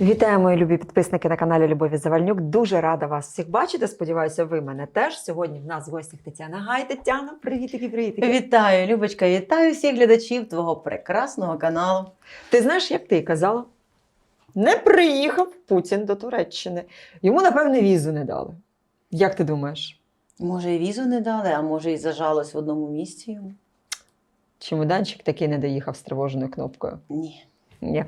Вітаю, мої любі підписники на каналі Любові Завальнюк. Дуже рада вас всіх бачити. Сподіваюся, ви мене теж. Сьогодні в нас в гостях Тетяна Гай. Тетяна, привітики, привітики. Вітаю, Любочка, вітаю всіх глядачів твого прекрасного каналу. Ти знаєш, як ти казала? Не приїхав Путін до Туреччини. Йому, напевне, візу не дали. Як ти думаєш? Може, і візу не дали, а може, і зажалось в одному місці йому? Чемоданчик такий не доїхав з тривожною кнопкою. Ні. Ні.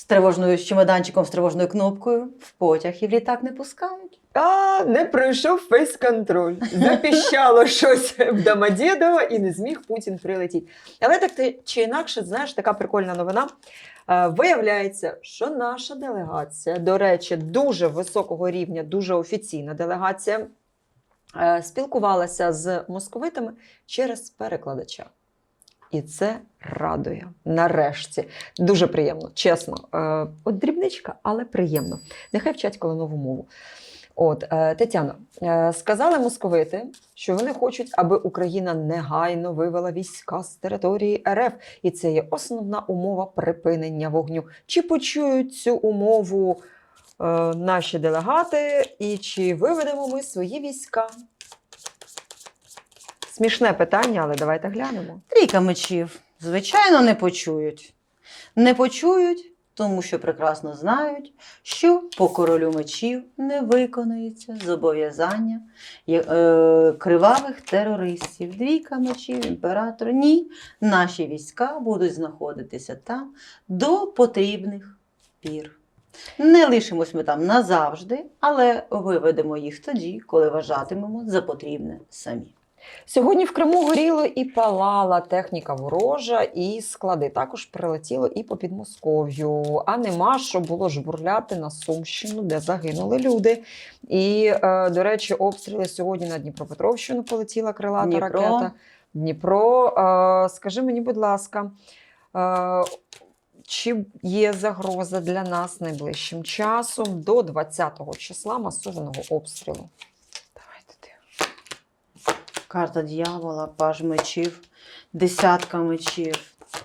З тривожною з чемоданчиком, з тривожною кнопкою в потяг і в літак не пускають. А, не пройшов фейс-контроль. Запіщало щось в Домодєдово і не зміг Путін прилетіти. Але так ти чи інакше, знаєш, така прикольна новина. Е, Виявляється, що наша делегація, до речі, дуже високого рівня, дуже офіційна делегація, е, спілкувалася з московитами через перекладача. І це радує. Нарешті. Дуже приємно, чесно. Е, От дрібничка, але приємно. Нехай вчать коли нову мову. От, е, Тетяно, е, сказали московити, що вони хочуть, аби Україна негайно вивела війська з території РФ, і це є основна умова припинення вогню. Чи почують цю умову е, наші делегати, і чи виведемо ми свої війська? Смішне питання, але давайте глянемо. Трійка мечів, звичайно, не почують. Не почують, тому що прекрасно знають, що по королю мечів не виконується зобов'язання е, кривавих терористів. Двійка мечів, імператор. Ні, наші війська будуть знаходитися там до потрібних пір. Не лишимось ми там назавжди, але виведемо їх тоді, коли вважатимемо за потрібне самі. Сьогодні в Криму горіло і палала техніка ворожа, і склади також прилетіло і по Підмосков'ю. А нема що було жбурляти на Сумщину, де загинули люди. І, е, до речі, обстріли сьогодні на Дніпропетровщину полетіла крилата Дніпро. ракета. Дніпро. Е, скажи мені, будь ласка. Е, чи є загроза для нас найближчим часом до 20-го числа масованого обстрілу? Карта дьявола, паж мечів, десятка мечів.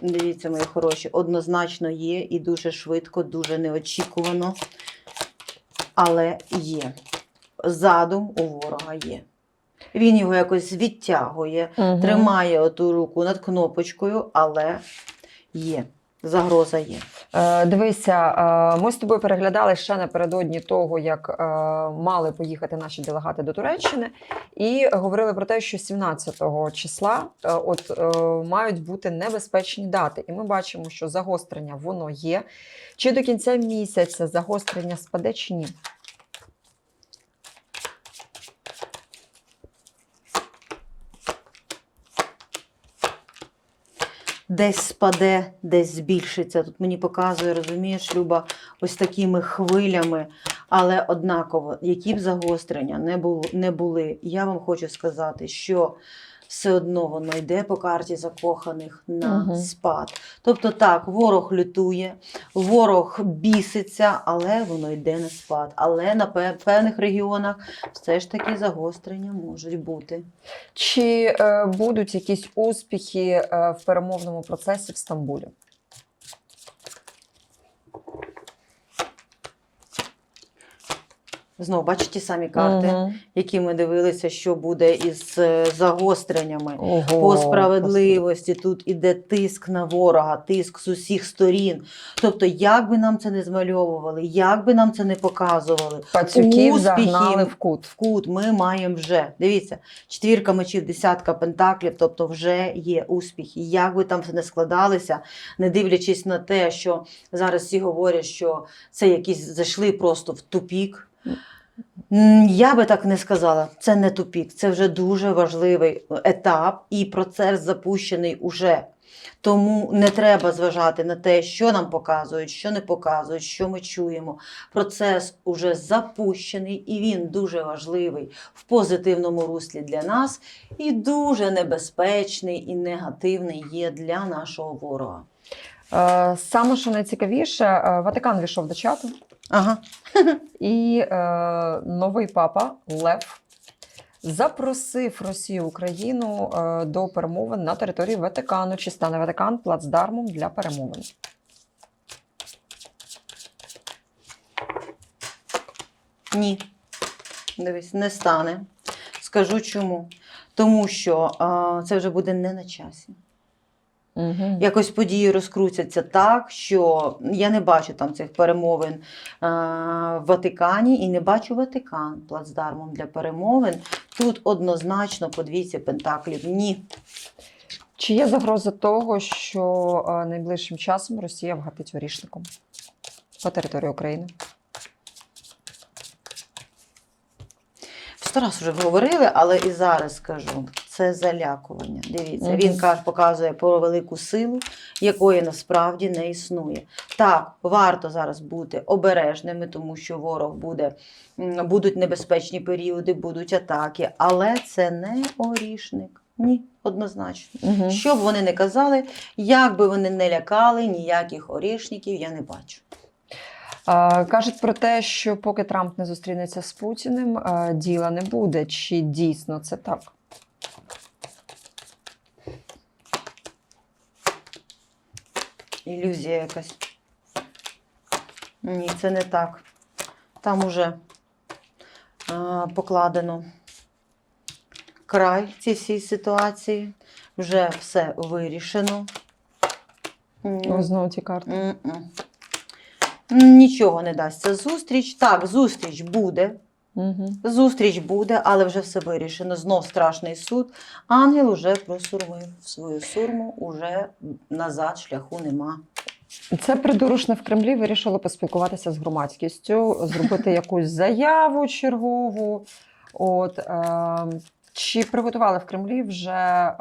Дивіться, мої хороші, однозначно є і дуже швидко, дуже неочікувано. Але є. Задум у ворога є. Він його якось відтягує, Мгм. тримає оту руку над кнопочкою, але є. Загроза є. Е, Дивися, е, ми з тобою переглядали ще напередодні того, як е, мали поїхати наші делегати до Туреччини, і говорили про те, що 17 числа от мають бути небезпечні дати. І ми бачимо, що загострення воно є. Чи до кінця місяця загострення спаде чи ні? Десь спаде, десь збільшиться. Тут мені показує, розумієш, Люба, ось такими хвилями, але однаково, які б загострення не, були, я вам хочу сказати, що все одно воно йде по карті закоханих на угу. спад. Тобто так, ворог лютує, ворог біситься, але воно йде на спад. Але на певних регіонах все ж таки загострення можуть бути. Чи е, будуть якісь успіхи е, в перемовному процесі в Стамбулі? Знову бачите ті самі карти. Мгм. які ми дивилися, що буде із е, загостреннями. Ого, По справедливості тут іде тиск на ворога, тиск з усіх сторін. Тобто, як би нам це не змальовували, як би нам це не показували, Пацюків загнали в кут. в кут ми маємо вже. Дивіться, четвірка мечів, десятка пентаклів, тобто вже є успіхи. Як би там все не складалися, не дивлячись на те, що зараз всі говорять, що це якісь зайшли просто в тупік. Я би так не сказала. Це не тупік, це вже дуже важливий етап, і процес запущений уже. Тому не треба зважати на те, що нам показують, що не показують, що ми чуємо. Процес уже запущений, і він дуже важливий в позитивному руслі для нас, і дуже небезпечний і негативний є для нашого ворога. Е, Саме що найцікавіше, е, Ватикан війшов до чату, Ага. і е, новий папа Лев запросив Росію Україну е, до перемовин на території Ватикану. Чи стане Ватикан плацдармом для перемовин? Ні. Дивись, не стане. Скажу чому. Тому що а, це вже буде не на часі. Угу. Якось події розкрутяться так, що я не бачу там цих перемовин а, в Ватикані і не бачу Ватикан плацдармом для перемовин. Тут однозначно по двійці пентаклів. Ні. Чи є загроза того, що е, найближчим часом Росія вгатить орішником по території України? Сто раз вже говорили, але і зараз скажу. Це залякування. Дивіться, він каже, показує про велику силу, якої насправді не існує. Так, варто зараз бути обережними, тому що ворог буде, будуть небезпечні періоди, будуть атаки, але це не орішник. Ні, однозначно. Угу. Що б вони не казали, як би вони не лякали, ніяких орішників я не бачу. Е, Кажуть про те, що поки Трамп не зустрінеться з Путіним, діла не буде. Чи дійсно це так? Ілюзія якась. Ні, це не так. Там уже а, покладено край цій всій ситуації. Вже все вирішено. Знову ті карти. Нічого не дасться зустріч. Так, зустріч буде. Угу. Зустріч буде, але вже все вирішено. Знов страшний суд. Ангел уже просурмив свою сурму, уже назад шляху нема. Це придурушне в Кремлі вирішило поспілкуватися з громадськістю, зробити якусь заяву чергову. От, е, чи приготували в Кремлі вже е,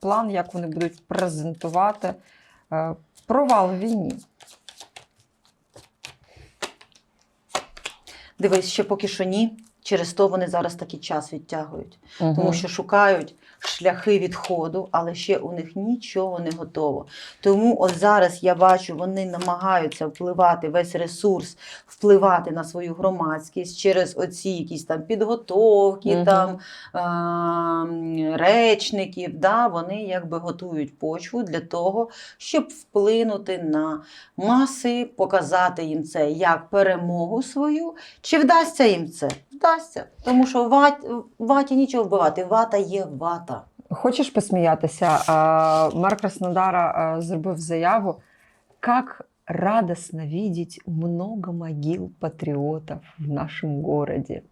план, як вони будуть презентувати е, провал в війні? Дивись, ще поки що ні. Через то вони зараз такий час відтягують, тому що шукають шляхи відходу, але ще у них нічого не готово. Тому от зараз я бачу, вони намагаються впливати весь ресурс, впливати на свою громадськість через оці якісь там підготовки, Мгм. там е- речників. Да, вони якби готують почву для того, щоб вплинути на маси, показати їм це як перемогу свою. Чи вдасться їм це? Вдасться. Тому що ват, ваті нічого вбивати. Вата є вата. Хочеш посміятися? Мер Краснодара зробив заяву, як радостно видеть много могил патріотів в нашому городі.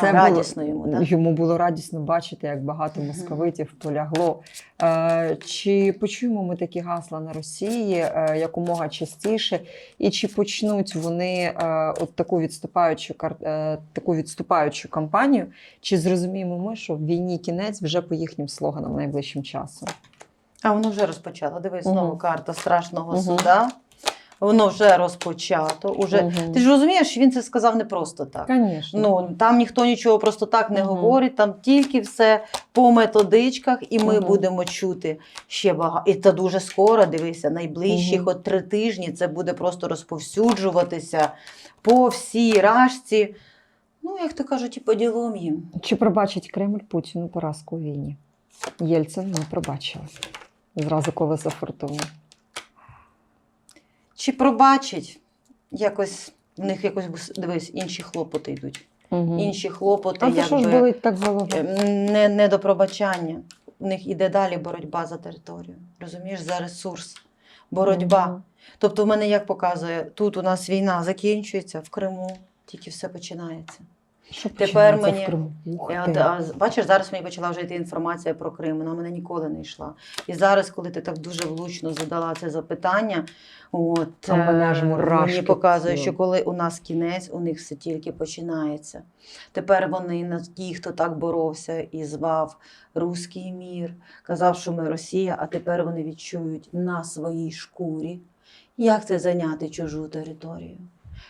Це радісно було, йому, да? йому було радісно бачити, як багато московитів полягло. Е, чи почуємо ми такі гасла на Росії е, якомога частіше, і чи почнуть вони е, от таку відступаючу таку відступаючу кампанію? Чи зрозуміємо ми, що в війні кінець вже по їхнім слоганам найближчим часом? А воно вже розпочало. Дивись, знову Мгм. карта страшного Мгм. суда. Воно вже розпочато. Уже... Мгм. Ти ж розумієш, він це сказав не просто так. Конечно. Ну, там ніхто нічого просто так не Мгм. говорить, там тільки все по методичках, і ми Мгм. будемо чути ще багато. І це дуже скоро, дивися, найближчі Мгм. от три тижні це буде просто розповсюджуватися по всій рашці. Ну, як то кажуть, і по ділом їм. Чи пробачить Кремль Путіну поразку у війні? Єльцин не пробачила. Зразу колесо фортуни. Чи пробачить? Якось в них якось дивись, інші хлопоти йдуть. Угу. Інші хлопоти, А якби, що ж болить так голова? ем, не, не до пробачання. В них іде далі боротьба за територію. Розумієш, за ресурс. Боротьба. Угу. Тобто, в мене як показує, тут у нас війна закінчується, в Криму тільки все починається. Що Тепер мені- в Криму? Ух І ти. от, а, бачиш, зараз мені почала вже йти інформація про Крим, вона мене ніколи не йшла. І зараз, коли ти так дуже влучно задала це запитання, от, А мене е, мені показує, що коли у нас кінець, у них все тільки починається. Тепер вони, на- ті, хто так боровся і звав руський мір, казав, що ми Росія, а тепер вони відчують на своїй шкурі, як це зайняти чужу територію.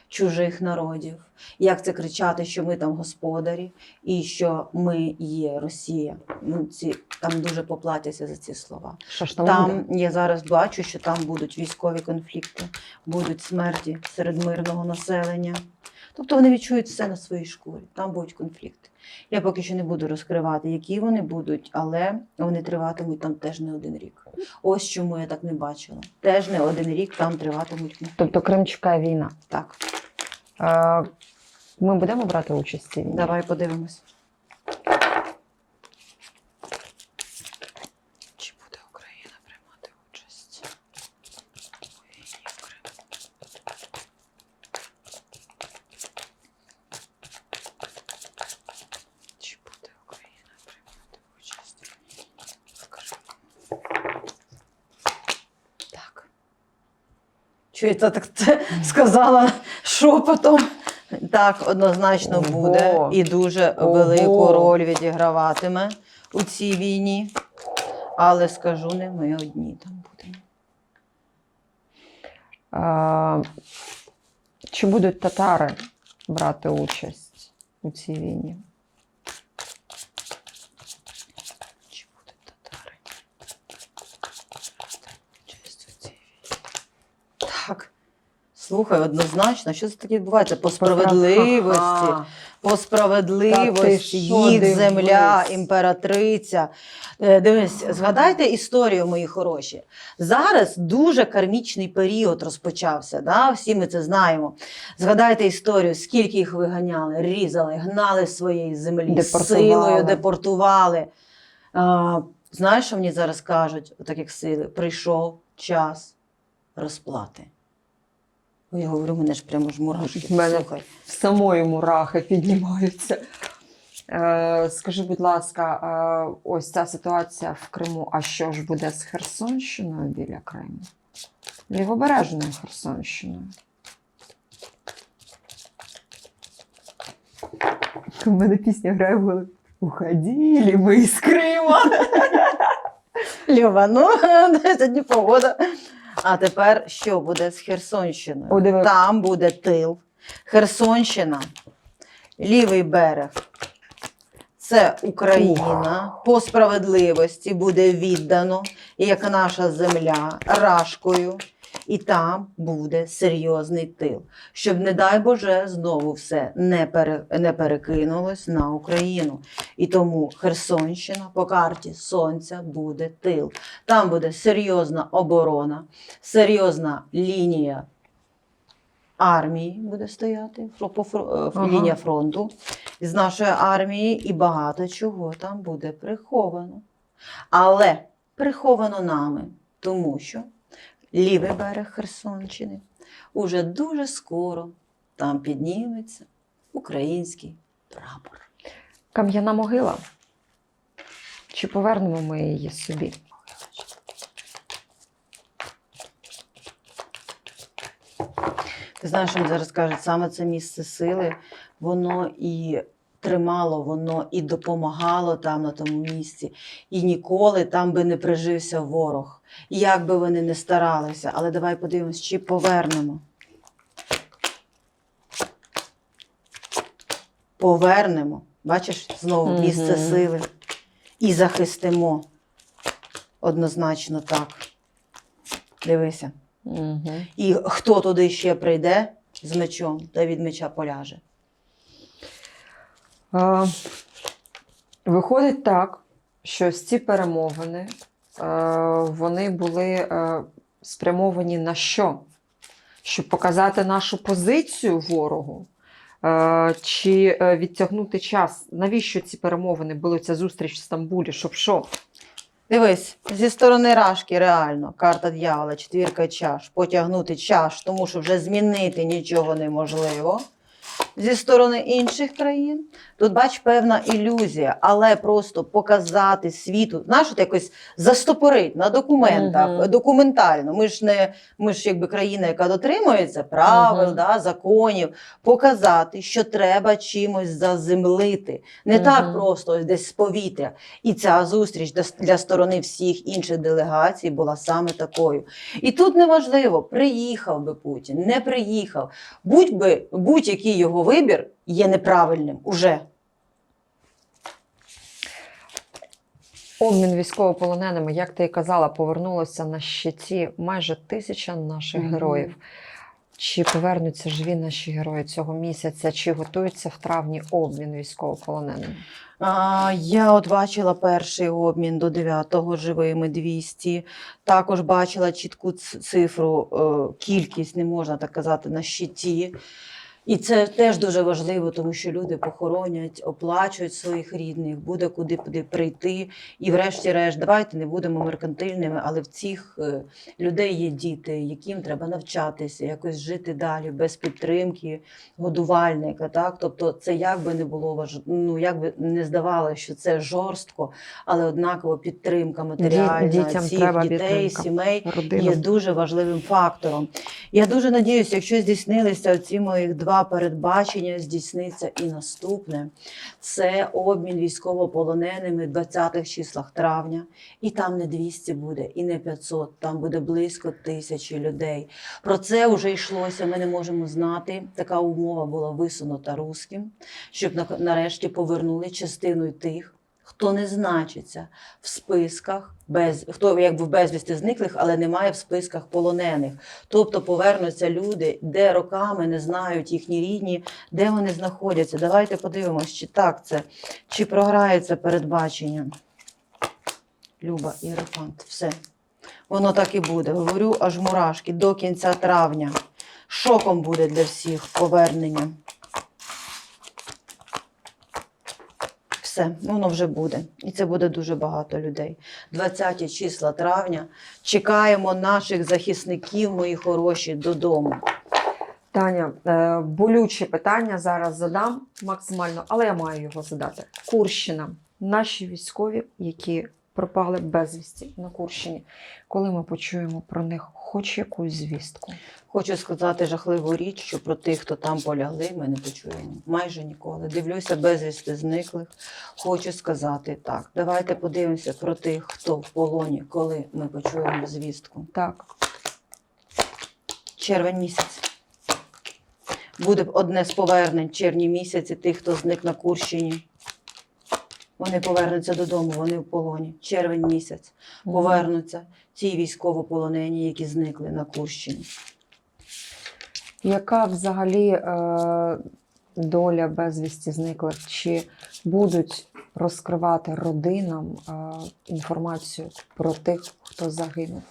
Чужих народів, як це кричати, що ми там господарі, і що ми є Росія. Ну, ці там дуже поплатяться за ці слова. Що ж там. Там я зараз бачу, що там будуть військові конфлікти, будуть смерті серед мирного населення. Тобто вони відчують все на своїй шкурі. Там будуть конфлікти. Я поки що не буду розкривати, які вони будуть, але вони триватимуть там теж не один рік. Ось чому я так не бачила. Теж не один рік там триватимуть. Тобто Крим чекає війна. Так. Ми будемо брати участь в цій війні? Давай подивимось. Чи буде Україна приймати участь у війні в Криму? Чи буде Україна приймати участь у війні в Криму? Так. Чуєте, так це сказала шепотом. Так, однозначно Ого. буде і дуже Ого. велику роль відіграватиме у цій війні. Але скажу, не ми одні там будемо. А, чи будуть татари брати участь у цій війні? Чи будуть татари? брати участь у цій війні? Так. Слухай, однозначно, що це таке відбувається? По справедливості. Ага. по справедливості, їх земля, імператриця. Е, Дивись, згадайте історію, мої хороші. Зараз дуже кармічний період розпочався. Да? Всі ми це знаємо. Згадайте історію, скільки їх виганяли, різали, гнали з своєї землі, Депортували. силою депортували. А, знаєш, що мені зараз кажуть, отак як сили, прийшов час розплати. Ой, Я говорю, мене ж прямо ж мурашки. В мене Слухай. В самої мурахи піднімаються. Е, скажи, будь ласка, е, ось ця ситуація в Криму. А що ж буде з Херсонщиною біля Криму? Лівобережною Херсонщиною. У мене пісня грає в голові. Уходили ми з Крима. Льова, ну сьогодні погода. А тепер що буде з Херсонщиною? О. Там буде тил. Херсонщина, лівий берег. Це Україна по справедливості буде віддано, як наша земля, рашкою, і там буде серйозний тил, щоб, не дай Боже, знову все не, пере, не перекинулось на Україну. І тому Херсонщина по карті Сонця буде тил. Там буде серйозна оборона, серйозна лінія армії буде стояти, е, Ага. лінія фронту з нашої армії, і багато чого там буде приховано. Але приховано нами, тому що лівий берег Херсонщини уже дуже скоро там підніметься український прапор. Кам'яна могила. Чи повернемо ми її собі? Ти знаєш, що мені зараз кажуть, саме це місце сили, воно і тримало, воно і допомагало там на тому місці. І ніколи там би не прижився ворог. Як би вони не старалися. Але давай подивимось, чи повернемо. Повернемо. Бачиш, знову місце Мгм. сили. І захистимо. Однозначно так. Дивися. Угу. І хто туди ще прийде з мечом, та від меча поляже. Е, Виходить так, що ці перемовини вони були е, спрямовані на що? Щоб показати нашу позицію ворогу, е, чи е, відтягнути час? Навіщо ці перемовини були ця зустріч в Стамбулі? Щоб що? Дивись, зі сторони Рашки реально карта дьявола, четвірка чаш, потягнути чаш, тому що вже змінити нічого неможливо. Зі сторони інших країн тут бач певна ілюзія, але просто показати світу, знаєш, от якось застопорить на документах, Мгм. документально. Ми ж не ми ж якби країна, яка дотримується правил, Мгм. да, законів, показати, що треба чимось заземлити. Не так просто ось десь з повітря. І ця зустріч для- для сторони всіх інших делегацій була саме такою. І тут неважливо, приїхав би Путін, не приїхав. Будь би будь-який його вибір є неправильним уже. Обмін військовополоненими, як ти і казала, повернулося на щиті майже тисяча наших Мгм. героїв. Чи повернуться живі наші герої цього місяця, чи готується в травні обмін військовополоненими? А, я от бачила перший обмін до 9-го живими 200. Також бачила чітку цифру, е, кількість, не можна так казати, на щиті. І це теж дуже важливо, тому що люди похоронять, оплачують своїх рідних, буде куди куди прийти. І врешті-решт, давайте не будемо меркантильними, але в цих е, людей є діти, яким треба навчатися, якось жити далі без підтримки годувальника. Так? Тобто, це як би не було важ... ну, як би не здавалося, що це жорстко, але однаково підтримка матеріальна дітям цих треба дітей, підтримка. сімей є дуже важливим фактором. Я дуже надіюся, якщо здійснилися ці моїх два передбачення, здійсниться і наступне. Це обмін військовополоненими в 20-х числах травня. І там не 200 буде, і не 500, там буде близько тисячі людей. Про це вже йшлося. Ми не можемо знати. Така умова була висунута руським, щоб на- нарешті повернули частину тих. Хто не значиться в списках, без хто якби в безвісти зниклих, але немає в списках полонених. Тобто повернуться люди, де роками не знають їхні рідні, де вони знаходяться. Давайте подивимось, чи так це, чи програється передбачення. Люба Іерофант, все. Воно так і буде. Говорю, аж мурашки до кінця травня. Шоком буде для всіх повернення. Все, воно вже буде. І це буде дуже багато людей. 20 числа травня. Чекаємо наших захисників, мої хороші, додому. Таня, е, болюче питання зараз задам максимально, але я маю його задати. Курщина. Наші військові, які пропали безвісті на Курщині, коли ми почуємо про них хоч якусь звістку. Хочу сказати жахливу річ, що про тих, хто там полягли, ми не почуємо майже ніколи. Дивлюся безвісти зниклих. Хочу сказати так. Давайте подивимося про тих, хто в полоні, коли ми почуємо звістку. Так, Червень місяць. Буде одне з повернень червні місяці тих, хто зник на Курщині. Вони повернуться додому, вони в полоні. Червень місяць. Повернуться ті військовополонені, які зникли на Курщині. Яка взагалі е, доля безвісті зниклих? Чи будуть розкривати родинам е, інформацію про тих, хто загинув?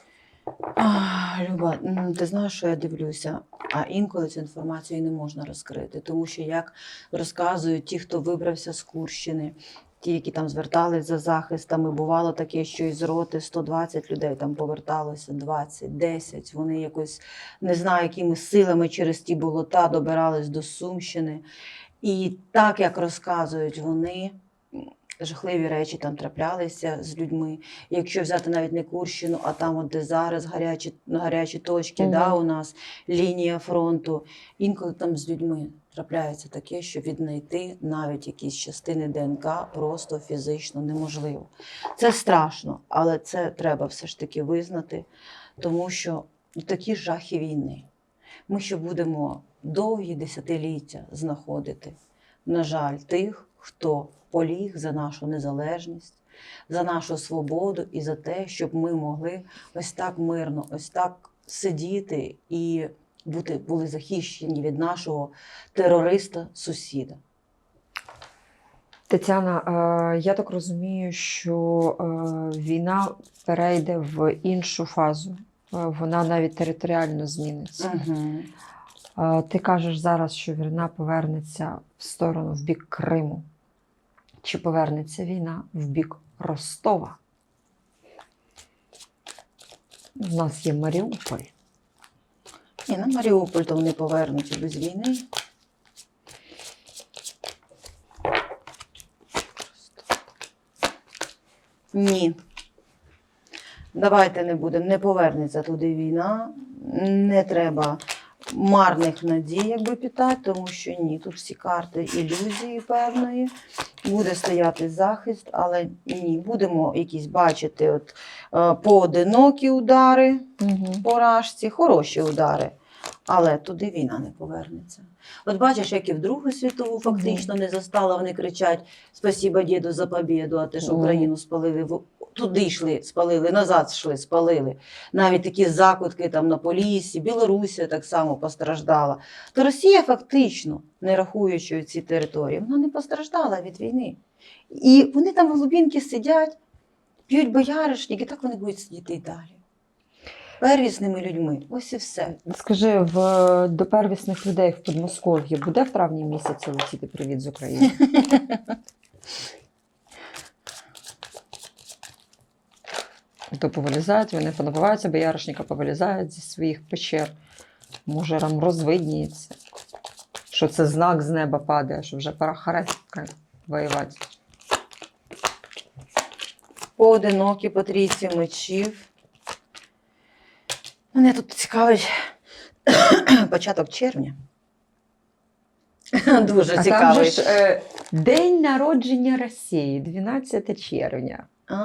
А, Люба, м, ти знаєш, що я дивлюся? А інколи цю інформацію і не можна розкрити, тому що як розказують ті, хто вибрався з Курщини, ті, які там звертались за захистами, бувало таке, що із роти 120 людей там поверталося 20, 10. Вони якось не знаю, якими силами через ті болота добирались до Сумщини. І так як розказують вони. Жахливі речі там траплялися з людьми. Якщо взяти навіть не Курщину, а там, от де зараз гарячі, гарячі точки, Мгм. да, у нас лінія фронту. Інколи там з людьми трапляється таке, що віднайти навіть якісь частини ДНК просто фізично неможливо. Це страшно, але це треба все ж таки визнати, тому що такі жахи війни. Ми ще будемо довгі десятиліття знаходити, на жаль, тих, хто поліг за нашу незалежність, за нашу свободу і за те, щоб ми могли ось так мирно, ось так сидіти і бути були захищені від нашого терориста-сусіда. Тетяна, е, я так розумію, що е, війна перейде в іншу фазу. Е, Вона навіть територіально зміниться. Е, Ти кажеш зараз, що війна повернеться в сторону в бік Криму. Чи повернеться війна в бік Ростова? У нас є Маріуполь. І на Маріуполь то вони повернуться без війни. Ні. Давайте не будемо, не повернеться туди війна. Не треба марних надій, якби питати, тому що ні, тут всі карти ілюзії певної. Буде стояти захист, але ні, будемо якісь бачити от, е, поодинокі удари поражці, хороші удари. Але туди війна не повернеться. От бачиш, як і в Другу світову фактично не застала, вони кричать Спасіба, діду, за побіду, а ти ж Україну спалили. Туди йшли, спалили, назад йшли, спалили. Навіть такі закутки там на Поліссі, Білорусія так само постраждала. То Росія фактично, не рахуючи ці території, вона не постраждала від війни. І вони там в глубинки сидять, п'ють бояришник, і так вони будуть сидіти і далі. Первісними людьми. Ось і все. Скажи, в, до первісних людей в Подмосков'ї буде в травні місяці летіти привіт з України? То повилізають, вони понабиваються, бояришника повилізають зі своїх печер. Може, там розвидніється, що це знак з неба падає, що вже пора харесткою воювати. Поодинокі по трійці мечів. Мене тут цікавить початок червня. Дуже А там цікавий. же ж е, день народження Росії, 12 червня. А,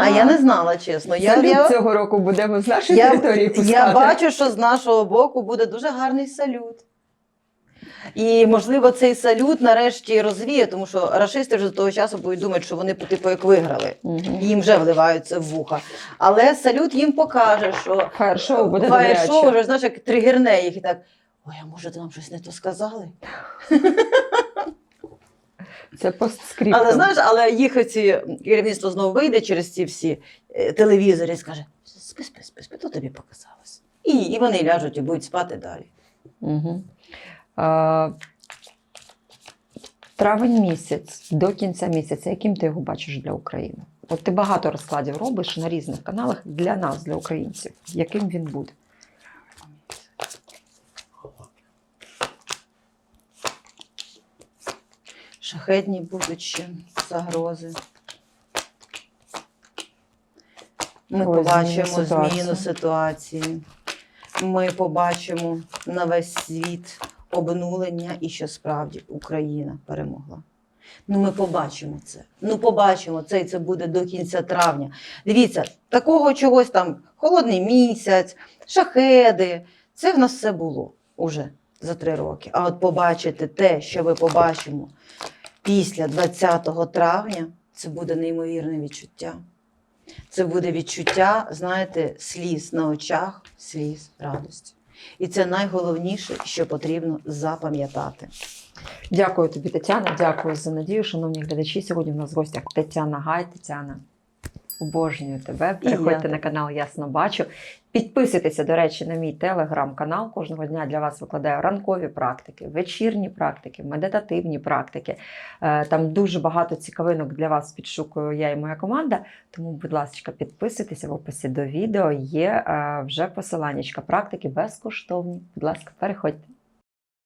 а я не знала, чесно. Я, Салют я, цього року будемо з нашої я, території пускати. я бачу, що з нашого боку буде дуже гарний салют. І, можливо, цей салют нарешті розвіє, тому що рашисти вже з того часу будуть думати, що вони типу як виграли. Мгм. Їм вже вливаються в вуха. Але салют їм покаже, що Фаєр-шоу буде фаєр-шоу добряче. вже знаєш, як тригерне їх і так. Ой, а може, нам щось не то сказали? Це постскриптум. Але знаєш, але їх ці керівництво знову вийде через ці всі е, телевізори і скаже: спи, спи, спи, спи, то тобі показалось. І, і вони ляжуть і будуть спати далі. Угу. Травень місяць до кінця місяця, яким ти його бачиш для України? От ти багато розкладів робиш на різних каналах для нас, для українців. Яким він буде? Шахетні будуть ще загрози. Ми Ой, побачимо зміну ситуації. зміну ситуації. Ми побачимо на весь світ обнулення і що справді Україна перемогла. Ну, ми побачимо це. Ну, побачимо це, і це буде до кінця травня. Дивіться, такого чогось там холодний місяць, шахеди. Це в нас все було уже за три роки. А от побачити те, що ми побачимо після 20 травня, це буде неймовірне відчуття. Це буде відчуття, знаєте, сліз на очах, сліз радості. І це найголовніше, що потрібно запам'ятати. Дякую тобі, Тетяна. Дякую за надію, шановні глядачі. Сьогодні в нас в гостях Тетяна Гай. Тетяна, обожнюю тебе. Приходьте на канал Ясно Бачу. Підписуйтеся, до речі, на мій телеграм-канал. Кожного дня для вас викладаю ранкові практики, вечірні практики, медитативні практики. Е, Там дуже багато цікавинок для вас підшукую я і моя команда. Тому, будь ласка, підписуйтеся в описі до відео. Є е, вже посиланнячка практики безкоштовні. Будь ласка, переходьте.